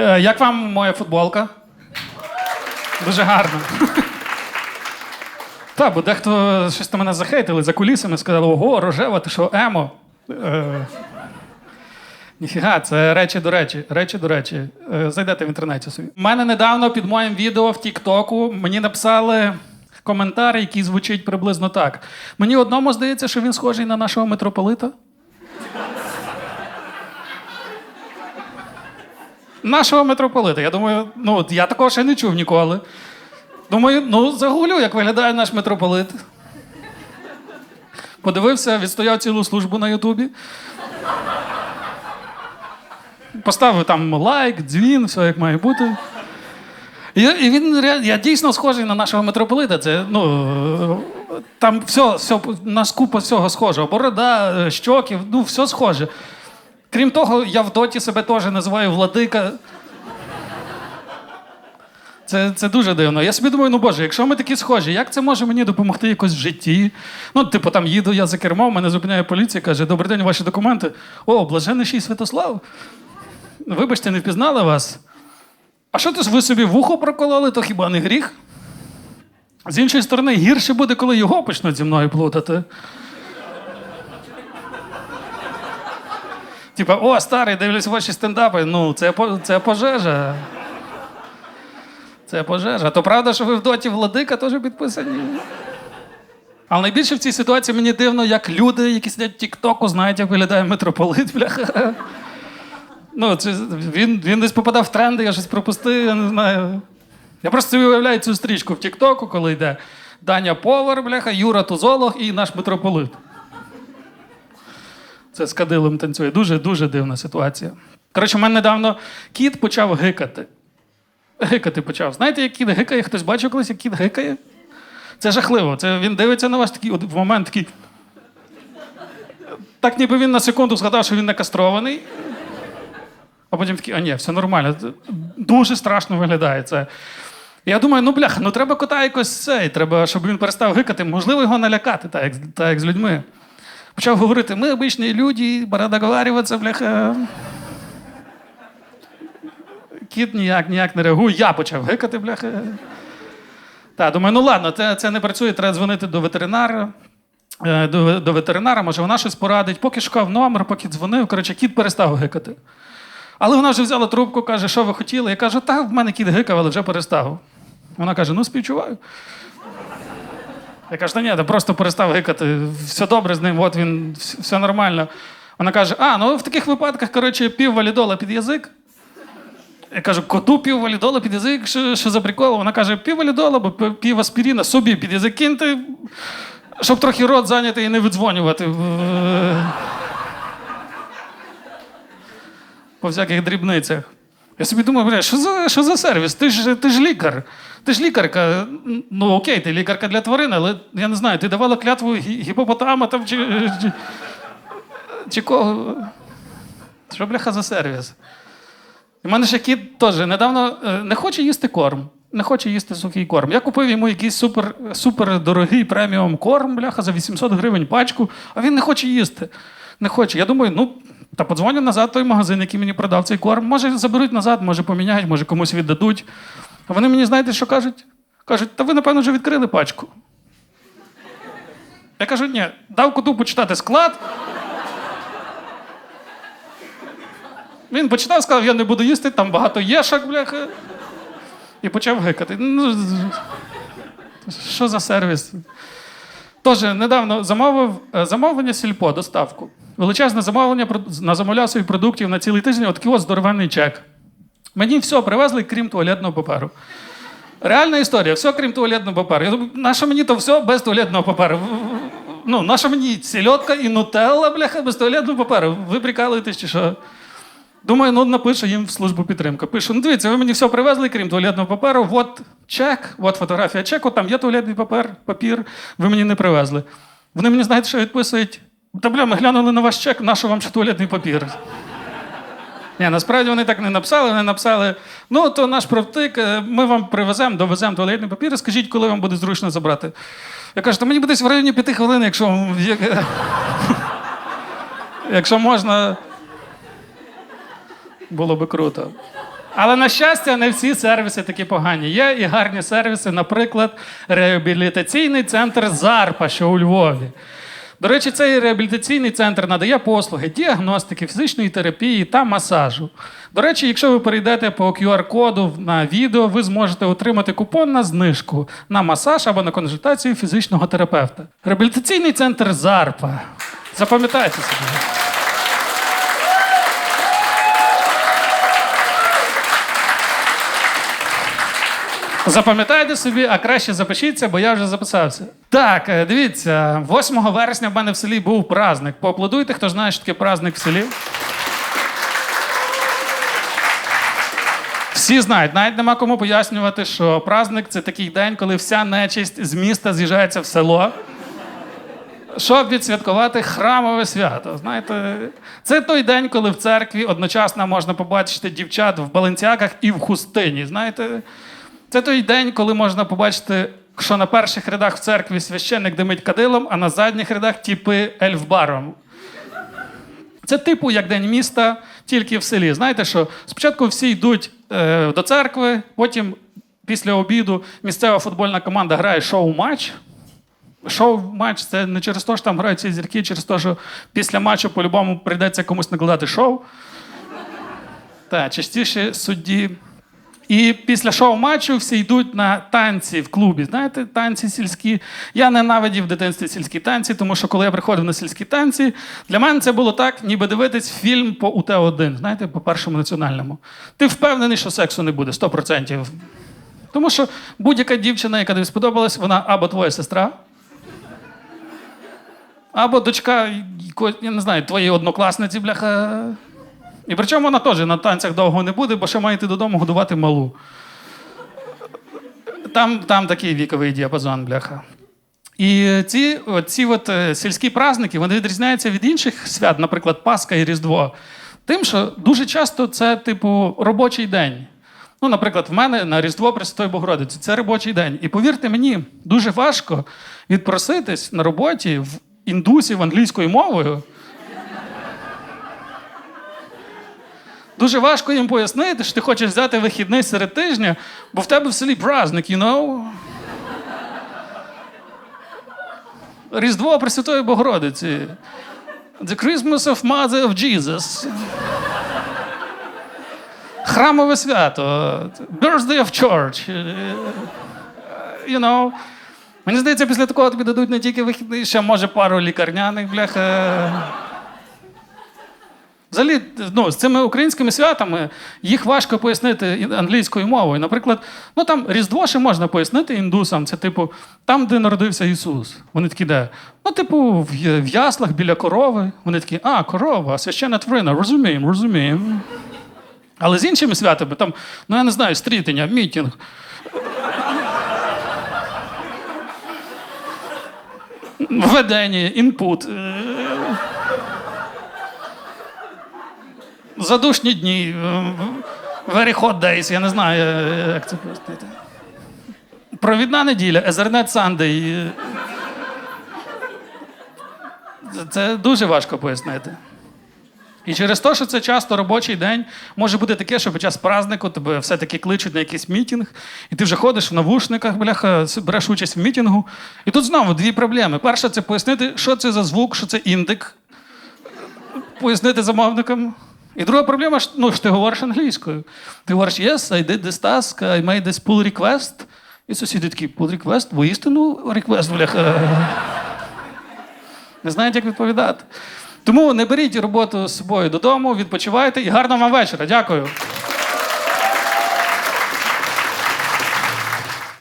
Е, Як вам моя футболка? Дуже гарно. Так, бо дехто щось там мене захейтили за кулісами, сказали, ого, рожева, ти що, емо? Е, Ніфіга, це речі до речі. Речі до речі. Е, Зайдете в інтернеті собі. У мене недавно під моїм відео в Тіктоку мені написали коментар, який звучить приблизно так. Мені одному здається, що він схожий на нашого митрополита. Нашого митрополита. Я думаю, ну я такого ще не чув ніколи. Думаю, ну загулю, як виглядає наш митрополит. Подивився, відстояв цілу службу на Ютубі. Поставив там лайк, дзвін, все як має бути. І, і він я дійсно схожий на нашого митрополита. Це, ну, там все, все, нас купа всього схожого. Борода, е, щоків, ну, все схоже. Крім того, я в доті себе теж називаю владика. Це, це дуже дивно. Я собі думаю, ну боже, якщо ми такі схожі, як це може мені допомогти якось в житті? Ну, типу, там їду я за кермом, мене зупиняє поліція, каже: Добрий день, ваші документи. О, блаженніший Святослав. Вибачте, не впізнали вас. А що ж ви собі вухо прокололи, то хіба не гріх? З іншої сторони, гірше буде, коли його почнуть зі мною плутати. Типа, о, старий, дивлюсь ваші стендапи. Ну, це, це пожежа. Це пожежа. То правда, що ви в доті владика теж підписані? Але найбільше в цій ситуації мені дивно, як люди, які сидять в Тіктоку, знають, як виглядає митрополит, бляха. Ну, це, він, він десь попадав в тренди, я щось пропустив, я не знаю. Я просто собі уявляю цю стрічку в Тіктоку, коли йде Даня Повар, бляха, Юра Тузолог і наш митрополит. Це з кадилом танцює. Дуже дуже дивна ситуація. Коротше, в мене недавно кіт почав гикати. Гикати почав. Знаєте, як кіт гикає? Хтось бачив колись, як кіт гикає? Це жахливо. Це він дивиться на вас такий, в момент такий. Так ніби він на секунду згадав, що він не кастрований. А потім такий, а ні, все нормально. Дуже страшно виглядає це. Я думаю, ну бляха, ну треба кота якось цей, треба, щоб він перестав гикати. Можливо, його налякати, так як, так як з людьми. Почав говорити: ми обичні люди, пора договарюватися, бляха. Кіт ніяк, ніяк не реагує. Я почав гикати, бляха. Так, думаю, ну ладно, це, це не працює, треба дзвонити до ветеринара. Е, До, до ветеринара, може, вона щось порадить. Поки шукав номер, поки дзвонив, коротше, кіт перестав гикати. Але вона вже взяла трубку, каже, що ви хотіли. Я кажу, та в мене кіт гикав, але вже перестав. Вона каже: ну співчуваю. Я кажу, та ні, та просто перестав гикати. Все добре з ним, от він, все нормально. Вона каже: а, ну в таких випадках, коротше, пів валідола під язик. Я кажу, коту пів валідола під язик, що, що за прикол? Вона каже, пів валідола, бо пів аспіріна собі під язик киньте, щоб трохи рот зайняти і не видзвонювати. По всяких дрібницях. Я собі думаю, бля, що за, що за сервіс? Ти ж, ти ж лікар. Ти ж лікарка. Ну окей, ти лікарка для тварин, але я не знаю, ти давала клятву гі- гіпопотама там чи, чи, чи кого. Що бляха за сервіс? У мене ще кіт теж недавно е, не хоче їсти корм. Не хоче їсти сухий корм. Я купив йому якийсь супер, супер дорогий преміум корм, бляха, за 800 гривень пачку, а він не хоче їсти. Не хоче. Я думаю, ну, та подзвоню назад той магазин, який мені продав цей корм. Може, заберуть назад, може поміняють, може комусь віддадуть. А вони мені, знаєте, що кажуть? Кажуть, та ви, напевно, вже відкрили пачку. Я кажу, ні, дав коту почитати склад. Він почитав, сказав, я не буду їсти, там багато єшок, бляха. І почав гикати. Ну, що за сервіс? Тож, недавно замовив е, замовлення сільпо, доставку. Величезне замовлення, назамовляв собі продуктів на цілий тиждень, от от здоровенний чек. Мені все привезли, крім туалетного паперу. Реальна історія, все крім туалетного паперу. Я думаю, нащо мені то все без туалетного паперу? Ну, наша мені сільотка і нутелла, бляха, без туалетного паперу. Ви прикалуєтесь чи що? Думаю, ну напишу їм в службу підтримки. Пишу: ну дивіться, ви мені все привезли, крім туалетного паперу. От чек, от фотографія чеку, там є туалетний папер, папір, ви мені не привезли. Вони мені знаєте, що відписують? Та бля, ми глянули на ваш чек, нащо вам ще туалетний папір? Ні, насправді вони так не написали, вони написали: ну, то наш правтик, е, ми вам привеземо, довеземо туалетний папір, скажіть, коли вам буде зручно забрати. Я кажу, то мені буде в районі п'яти хвилин, якщо, якщо можна. Було би круто. Але на щастя, не всі сервіси такі погані. Є і гарні сервіси, наприклад, реабілітаційний центр Зарпа, що у Львові. До речі, цей реабілітаційний центр надає послуги діагностики, фізичної терапії та масажу. До речі, якщо ви перейдете по QR-коду на відео, ви зможете отримати купон на знижку на масаж або на консультацію фізичного терапевта. Реабілітаційний центр Зарпа. Запам'ятайте собі. Запам'ятайте собі, а краще запишіться, бо я вже записався. Так, е, дивіться, 8 вересня в мене в селі був праздник. Поаплодуйте, хто знає, що таке праздник в селі. Всі знають, навіть нема кому пояснювати, що праздник це такий день, коли вся нечисть з міста з'їжджається в село. Щоб відсвяткувати храмове свято. Знаєте, це той день, коли в церкві одночасно можна побачити дівчат в баленцяках і в хустині. Знаєте, це той день, коли можна побачити, що на перших рядах в церкві священник димить кадилом, а на задніх рядах тіпи ельфбаром. Це типу як день міста, тільки в селі. Знаєте, що спочатку всі йдуть е, до церкви, потім після обіду місцева футбольна команда грає шоу-матч. Шоу-матч це не через те, що там грають ці зірки, через те, що після матчу по-любому прийдеться комусь накладати шоу. Так, частіше судді. І після шоу-матчу всі йдуть на танці в клубі. Знаєте, танці сільські. Я ненавидів в дитинстві сільські танці, тому що коли я приходив на сільські танці, для мене це було так, ніби дивитись фільм по УТ-1, знаєте, по першому національному. Ти впевнений, що сексу не буде 100%. Тому що будь-яка дівчина, яка тобі сподобалась, вона або твоя сестра, або дочка, я не знаю, твоєї однокласниці, бляха. І причому вона теж на танцях довго не буде, бо ще має йти додому годувати малу. Там, там такий віковий діапазон, бляха. І ці, ці от, е, сільські праздники вони відрізняються від інших свят, наприклад, Пасха і Різдво, тим, що дуже часто це, типу, робочий день. Ну, наприклад, в мене на Різдво Пресвятої Богородиці це робочий день. І повірте мені, дуже важко відпроситись на роботі в індусів англійською мовою. Дуже важко їм пояснити, що ти хочеш взяти вихідний серед тижня, бо в тебе в селі праздник, you know? Різдво Пресвятої Богородиці. The Christmas of Mother of Jesus. Храмове свято. Birthday of Church. You know. Мені здається, після такого тобі дадуть не тільки вихідний, ще може пару лікарняних, бляха. Взагалі, ну, з цими українськими святами їх важко пояснити англійською мовою. Наприклад, ну там Різдво ще можна пояснити індусам. Це типу там, де народився Ісус. Вони такі, де? Ну, типу, в, яслах біля корови. Вони такі, а, корова, священна тварина, розуміємо, розуміємо. Але з іншими святами, там, ну я не знаю, стрітення, мітінг. Введення, інпут. е, Задушні дні, е, very hot days, я не знаю, е, як це пояснити. Провідна неділя, Ethernet Sunday. е. Це- дуже важко пояснити. І через те, що це часто робочий день, може бути таке, що під час празднику тебе все-таки кличуть на якийсь мітінг, і ти вже ходиш в навушниках, бляха, береш участь в мітінгу. І тут знову дві проблеми. Перша це пояснити, що це за звук, що це індик. Пояснити замовникам. І друга проблема, ну, що ти говориш англійською. Ти говориш, yes, I did this task, I made this pull request. І сусіди такі, pull request, воістину request, бляха. Не знають, як відповідати. Тому не беріть роботу з собою додому, відпочивайте і гарного вам вечора. Дякую.